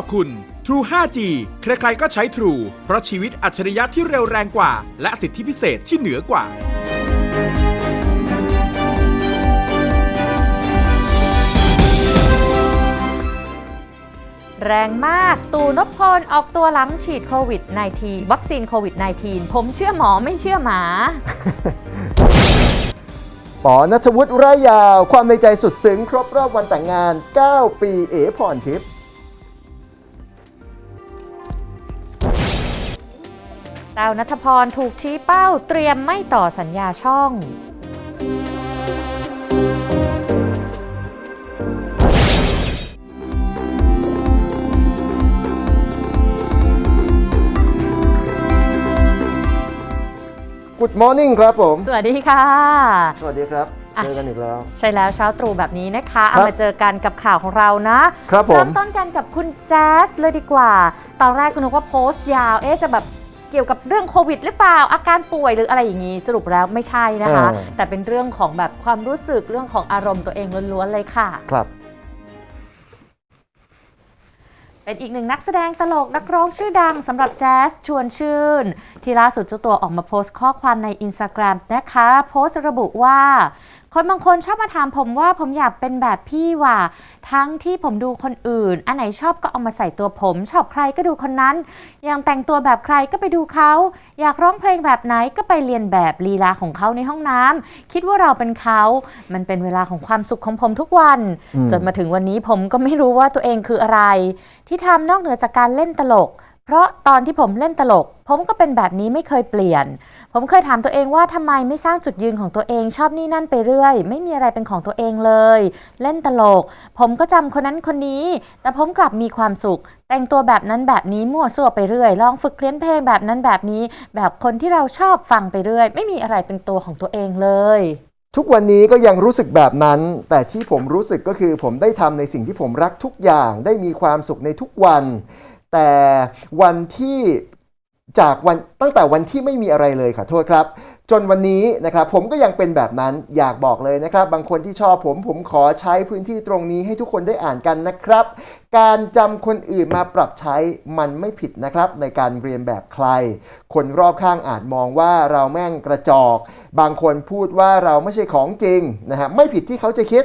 อบคุณ True 5G ใครๆก็ใช้ True เพราะชีวิตอัจฉริยะที่เร็วแรงกว่า และสิทธิพิเศษที่เหนือกว่า แรงมาก ตูนพพลออกตัวหลังฉีดโควิด -19 วัคซีนโควิด -19 ผมเชื่อหมอไม่เชื่อหมา ปอนัทวุฒิร่ายยาว ความในใจสุดซึ้งครบรอบวันแต่งงาน 9 ปีเอพรทิพย์ ต้วนัทพรถูกชี้เป้าเตรียมไม่ต่อสัญญาช่อง Good Morning ครับผม สวัสดีค่ะ สวัสดีครับ อะ เจอกันอีกแล้ว ใช่แล้วเช้าตรู่แบบนี้นะคะครัเอาบมาเจอกันกับข่าวของเรานะครับผม เริ่มต้นกันกับคุณแจ๊สเลยดีกว่า ตอนแรกก็นึกว่าโพสต์ยาว เอ๊ะจะแบบ เกี่ยวกับเรื่องโควิดหรือเปล่า อาการป่วยหรืออะไรอย่างนี้ สรุปแล้วไม่ใช่นะคะแต่เป็นเรื่องของแบบความรู้สึกเรื่องของอารมณ์ตัวเองล้วนๆเลยค่ะ ครับ เป็นอีกหนึ่งนักแสดงตลกนักร้องชื่อดังสำหรับแจ๊สชวนชื่น ที่ล่าสุดเจ้าตัวออกมาโพสต์ข้อความใน Instagram นะคะ โพสต์ระบุว่า คนบางคนชอบมาถามผมว่าผมอยากเป็นแบบพี่ว่ะทั้งที่ผมดูคนอื่น อันไหนชอบก็เอามาใส่ตัวผม ชอบใครก็ดูคนนั้น อย่างแต่งตัวแบบใครก็ไปดูเขา อยากร้องเพลงแบบไหนก็ไปเรียนแบบลีลาของเขาในห้องน้ำคิดว่าเราเป็นเขา มันเป็นเวลาของความสุขของผมทุกวันอืมจนมาถึงวันนี้ผมก็ไม่รู้ว่าตัวเองคืออะไร ที่ทำนอกเหนือจากการเล่นตลก เพราะตอนที่ผมเล่นตลก ผมก็เป็นแบบนี้ไม่เคยเปลี่ยน ผมเคยถามตัวเองว่าทำไมไม่สร้างจุดยืนของตัวเองชอบนี่นั่นไปเรื่อย ไม่มีอะไรเป็นของตัวเองเลย เล่นตลก ผมก็จำคนนั้นคนนี้ แต่ผมกลับมีความสุข แต่งตัวแบบนั้นแบบนี้มั่วซั่วไปเรื่อยลองฝึกเลียนเพลงแบบนั้นแบบนี้ แบบคนที่เราชอบฟังไปเรื่อย ไม่มีอะไรเป็นตัวของตัวเองเลยทุกวันนี้ก็ยังรู้สึกแบบนั้น แต่ที่ผมรู้สึกก็คือผมได้ทำในสิ่งที่ผมรักทุกอย่าง ได้มีความสุขในทุกวัน แต่วันที่จากวันตั้งแต่วันที่ไม่มีอะไรเลยขอโทษครับ จนวันนี้นะครับผมก็ยังเป็นแบบนั้นอยากบอกเลยนะครับ บางคนที่ชอบผมผมขอใช้พื้นที่ตรงนี้ให้ทุกคนได้อ่านกันนะครับ การจำคนอื่นมาปรับใช้มันไม่ผิดนะครับ ในการเรียนแบบใคร คนรอบข้างอาจมองว่าเราแม่งกระจอก บางคนพูดว่าเราไม่ใช่ของจริงนะฮะไม่ผิดที่เขาจะคิด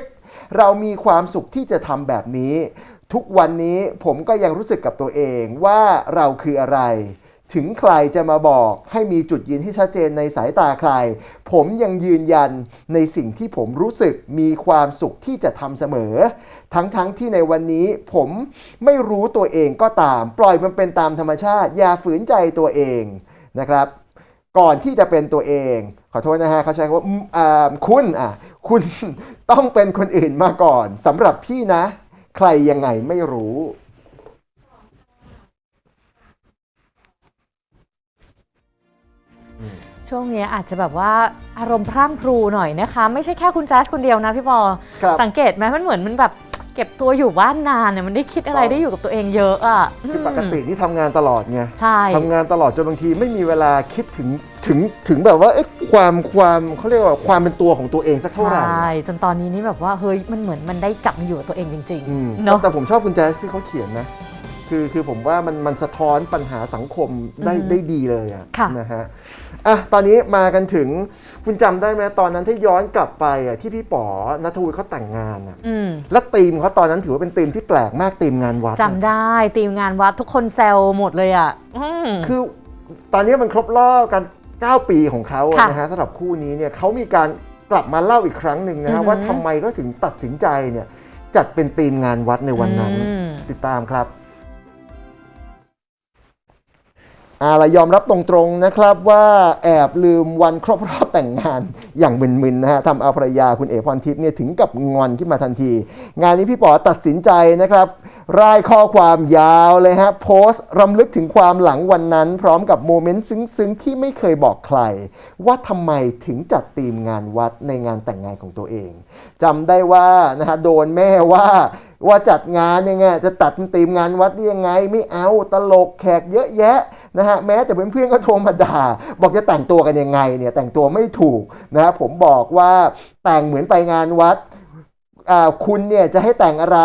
เรามีความสุขที่จะทำแบบนี้ ทุกวันนี้ผมก็ยังรู้สึกกับตัวเองว่าเราคืออะไร ถึงใครจะมาบอกให้มีจุดยืนให้ชัดเจนในสายตาใคร ผมยังยืนยันในสิ่งที่ผมรู้สึกมีความสุขที่จะทำเสมอ ทั้งๆทที่ในวันนี้ผมไม่รู้ตัวเองก็ตาม ปล่อยมันเป็นตามธรรมชาติ อย่าฝืนใจตัวเองนะครับก่อนที่จะเป็นตัวเอง ขอโทษนะฮะเขาใช้คำว่าอืมอ่าคุณอะคุณต้องเป็นคนอื่นมาก่อนสำหรับพี่นะ ใครยังไงไม่รู้ ช่วงนี้อาจจะแบบว่าอารมณ์พรั่งพรูหน่อยนะคะ ไม่ใช่แค่คุณแจ๊สคนเดียวนะพี่บอครับ สังเกตไหมมันเหมือนมันแบบเก็บตัวอยู่บ้านนานเนี่ยมันได้คิดอะไรครับได้อยู่กับตัวเองเยอะอะคือปกตินี่ทำงานตลอดไง ใช่ ทำงานตลอดจนบางทีไม่มีเวลาคิดถึงถึงถึงแบบว่าเอ๊ะ ความความเขาเรียกว่าความเป็นตัวของตัวเองสักเท่าไหร่ใช่จนตอนนี้นี่แบบว่าเฮ้ยมันเหมือนมันได้กลับมาอยู่กับตัวเองจริงอืมๆเนาะ แต่ผมชอบคุณแจ๊สที่เขาเขียนนะ คือคือผมว่ามันมันสะท้อนปัญหาสังคมได้อือฮึได้ดีเลยอะค่ะ นะฮะอะตอนนี้มากันถึงคุณจำได้ไหมตอนนั้นที่ย้อนกลับไปอะที่พี่ป๋อนัทวุฒิเขาแต่งงานอะอืมและธีมเขาตอนนั้นถือว่าเป็นธีมที่แปลกมากธีมงานวัดอะ จำได้ทีมงานวัดทุกคนแซวหมดเลยอะอืม คือตอนนี้มันครบรอบกัน 9 ปีของเขาอะค่ะนะฮะสำหรับคู่นี้เนี่ยเขามีการกลับมาเล่าอีกครั้งหนึ่งนะอืฮะอฮึว่าทำไมก็ถึงตัดสินใจเนี่ยจัดเป็นธีมงานวัดในวันนั้น อืม ติดตามครับ อาละยอมรับตรงๆนะครับว่าแอบลืมวันครบรอบแต่งงานอย่างมึนๆนะฮะทำเอาภรรยาคุณเอพรทิพย์เนี่ยถึงกับงอนขึ้นมาทันที งานนี้พี่ป๋อตัดสินใจนะครับร่ายข้อความยาวเลยฮะโพสต์รำลึกถึงความหลังวันนั้น พร้อมกับโมเมนต์ซึ้งๆ ที่ไม่เคยบอกใคร ว่าทำไมถึงจัดธีมงานวัดในงานแต่งงานของตัวเองจำได้ว่านะฮะโดนแม่ว่า ว่าจัดงานยังไงจะตัดตีมงานวัดได้ยังไง ไม่เอาตลกแขกเยอะแยะนะฮะแม้แต่เพื่อนๆก็โทรมาด่า บอกจะแต่งตัวกันยังไงเนี่ยแต่งตัวไม่ถูกนะฮะผมบอกว่าแต่งเหมือนไปงานวัดคุณเนี่ยจะให้แต่งอะไร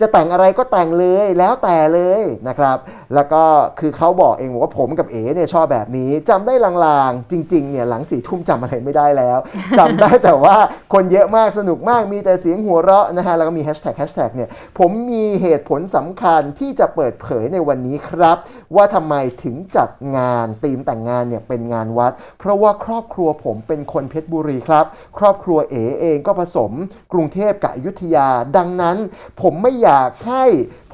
จะแต่งอะไรก็แต่งเลยแล้วแต่เลยนะครับ แล้วก็คือเขาบอกเองว่าผมกับเอ๋เนี่ยชอบแบบนี้จำได้ลางๆ จริงๆเนี่ยหลังสี่ทุ่มจำอะไรไม่ได้แล้วจำได้แต่ว่าคนเยอะมากสนุกมากมีแต่เสียงหัวเราะนะฮะแล้วก็มีแฮชแท็กแฮชแท็กเนี่ยผมมีเหตุผลสำคัญที่จะเปิดเผยในวันนี้ครับ ว่าทำไมถึงจัดงานธีมแต่งงานเนี่ยเป็นงานวัด เพราะว่าครอบครัวผมเป็นคนเพชรบุรีครับ ครอบครัวเอ๋เองก็ผสมกรุงเทพกับอยุธยา ดังนั้น ผมไม่อยากอยากให้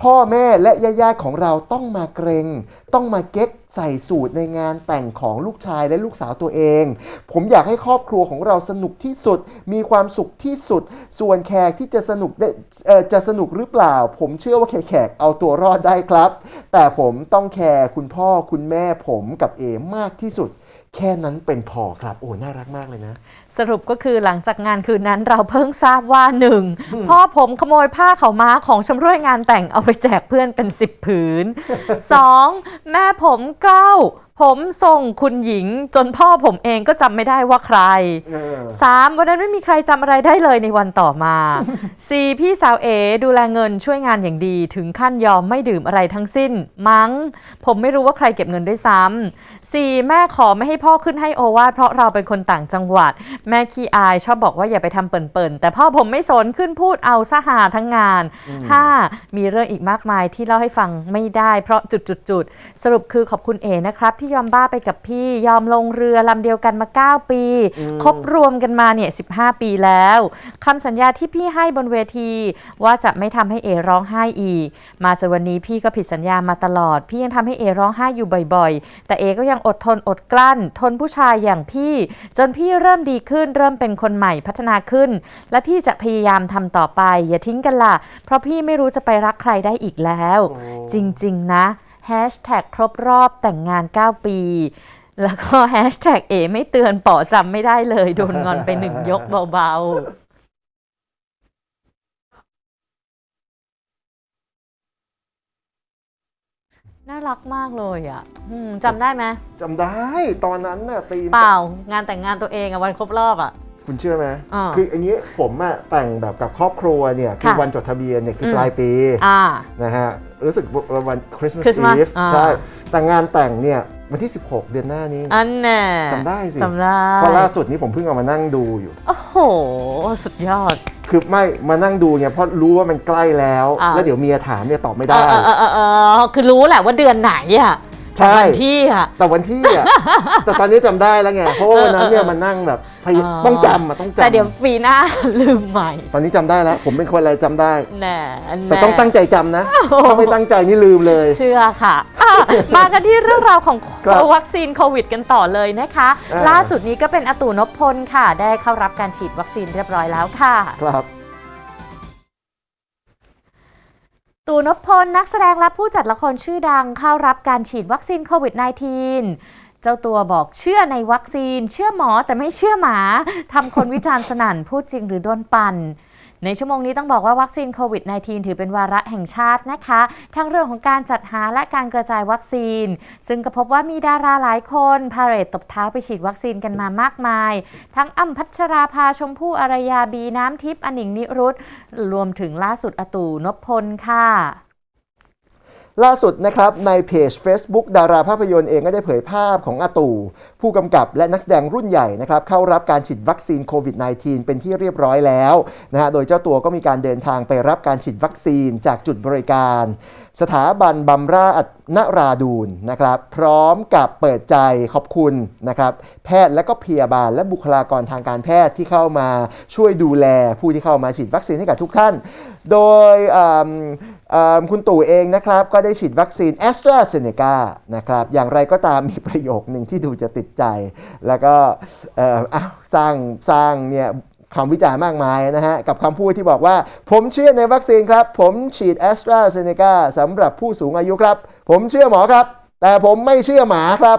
พ่อแม่และญาติๆของเราต้องมาเกรง ต้องมาเก๊ก ใส่สูตรในงานแต่งของลูกชายและลูกสาวตัวเอง ผมอยากให้ครอบครัวของเราสนุกที่สุด มีความสุขที่สุด ส่วนแขกที่จะสนุกได้เอ่อจะสนุกหรือเปล่า ผมเชื่อว่าแขกๆเอาตัวรอดได้ครับ แต่ผมต้องแคร์คุณพ่อคุณแม่ผมกับเอมากที่สุด แค่นั้นเป็นพอครับ โอ้ น่ารักมากเลยนะ สรุปก็คือหลังจากงานคืนนั้นเราเพิ่งทราบว่าหนึ่งพ่อผมขโมยผ้าเขาวม้าของชำร่วยงานแต่งเอาไปแจกเพื่อนเป็นสิบผืนสองแม่ผมเกล้าผมส่งคุณหญิงจนพ่อผมเองก็จำไม่ได้ว่าใคร เออสามวันนั้นไม่มีใครจำอะไรได้เลยในวันต่อมาสี่พี่สาวเอดูแลเงินช่วยงานอย่างดี ถึงขั้นยอมไม่ดื่มอะไรทั้งสิ้น มั้ง ผมไม่รู้ว่าใครเก็บเงินด้วยซ้ำสี่แม่ขอไม่ให้พ่อขึ้นให้โอวาทเพราะเราเป็นคนต่างจังหวัด แม่ขี้อายชอบบอกว่าอย่าไปทำเปิ่นๆ แต่พ่อผมไม่สนขึ้นพูดเอาซะหาทั้งงานห้ามีเรื่องอีกมากมายที่เล่าให้ฟังไม่ได้เพราะจุดๆๆสรุปคือขอบคุณเอนะครับที่ยอมบ้าไปกับพี่ ยอมลงเรือลำเดียวกันมา 9 ปี คบรวมกันมาเนี่ย15 ปีแล้วคำสัญญาที่พี่ให้บนเวที ว่าจะไม่ทำให้เอร้องไห้อีก มาจนวันนี้พี่ก็ผิดสัญญามาตลอด พี่ยังทำให้เอร้องไห้อยู่บ่อยๆ แต่เอก็ยังอดทนอดกลั้น ทนผู้ชายอย่างพี่ จนพี่เริ่มดีขึ้น เริ่มเป็นคนใหม่พัฒนาขึ้น และพี่จะพยายามทำต่อไป อย่าทิ้งกันล่ะ เพราะพี่ไม่รู้จะไปรักใครได้อีกแล้ว จริง ๆ นะ แฮชแท็กครบรอบแต่งงาน 9 ปี แล้วก็แฮชแท็กเอไม่เตือนป๋อจำไม่ได้เลย โดนงอนไปหนึ่งยกเบาๆ น่ารักมากเลยอะอืมจำได้ไหมจำได้ตอนนั้นน่ะตีม เปล่างานแต่งงานตัวเองอะวันครบรอบอะ คุณเชื่อไหมอ่าคืออย่างนี้ผมอะแต่งแบบกับครอบครัวเนี่ยคือค่ะวันจดทะเบียนเนี่ยคืออม ปลายปีอ่า นะฮะรู้สึกว่าวันคริสต์มาส Christmas อีฟอ่า ใช่แต่งานแต่งเนี่ยวันที่ 16 เดือนหน้านี้ อันแน่จำได้สิ จำได้เพราะล่าสุดนี้ผมเพิ่งเอามานั่งดูอยู่ โอ้โห สุดยอด คือไม่มานั่งดูเนี่ยเพราะรู้ว่ามันใกล้แล้ว อ่า แล้วเดี๋ยวเมียถามเนี่ยตอบไม่เอได้อเออเออเออคือรู้แหละว่าเดือนไหนอะ ใช่วันที่อะแต่วันที่อะแต่ตอนนี้จำได้แล้วไงเพราะว่าวันนั้นเนี่ยมานั่งแบบพยอ๋อต้องจำอะต้องจำแต่เดี๋ยวปีหน้า ลืมใหม่ตอนนี้จำได้แล้ว ผมเป็นคนอะไรจำได้แน่แต่ต้องตั้งใจจำนะ ถ้าไม่ตั้งใจนี่ลืมเลย เชื่อค่ะอะ มากันที่เรื่องราวของครับวัคซีนโควิดกันต่อเลยนะคะ อ่า ล่าสุดนี้ก็เป็นอาตู่นพพลค่ะ ได้เข้ารับการฉีดวัคซีนเรียบร้อยแล้วค่ะ ครับ ตู่นพพลนักแสดงและผู้จัดละครชื่อดังเข้ารับการฉีดวัคซีนโควิด -19 เจ้าตัวบอกเชื่อในวัคซีน เชื่อหมอแต่ไม่เชื่อหมาทำคนวิจารณ์สนั่นพูดจริงหรือโดนปั่น ในชั่วโมงนี้ต้องบอกว่าวัคซีนโควิด -19 ถือเป็นวาระแห่งชาตินะคะ ทั้งเรื่องของการจัดหาและการกระจายวัคซีน ซึ่งก็พบว่ามีดาราหลายคนพาเหรดตบเท้าไปฉีดวัคซีนกันมามากมาย ทั้งอ้ำพัชราภาชมพู่อารยาบีน้ำทิพย์อนิงนิรุตรวมถึงล่าสุดอตู่นพพลค่ะ ล่าสุดนะครับในเพจ Facebook ดาราภาพยนตร์เองก็ได้เผยภาพของอาตู่ผู้กำกับและนักแสดงรุ่นใหญ่นะครับเข้ารับการฉีดวัคซีนโควิด -19 เป็นที่เรียบร้อยแล้วนะฮะโดยเจ้าตัวก็มีการเดินทางไปรับการฉีดวัคซีนจากจุดบริการ สถาบันบำราศนราดูนนะครับ พร้อมกับเปิดใจขอบคุณนะครับ แพทย์และก็พยาบาลและบุคลากรทางการแพทย์ที่เข้ามาช่วยดูแลผู้ที่เข้ามาฉีดวัคซีนให้กับทุกท่าน โดยคุณตู่เองนะครับ ก็ได้ฉีดวัคซีน a s t r a z เซ e c a นะครับ อย่างไรก็ตามมีประโยคหนึ่งที่ดูจะติดใจ แล้วก็สร้างสร้างเนี่ยคำวิจารณ์มากมายนะฮะ กับคำพูดที่บอกว่า ผมเชื่อในวัคซีนครับ ผมฉีด a s t r a z เซ e c a สำหรับผู้สูงอายุครับ ผมเชื่อหมอครับ แต่ผมไม่เชื่อหมาครับ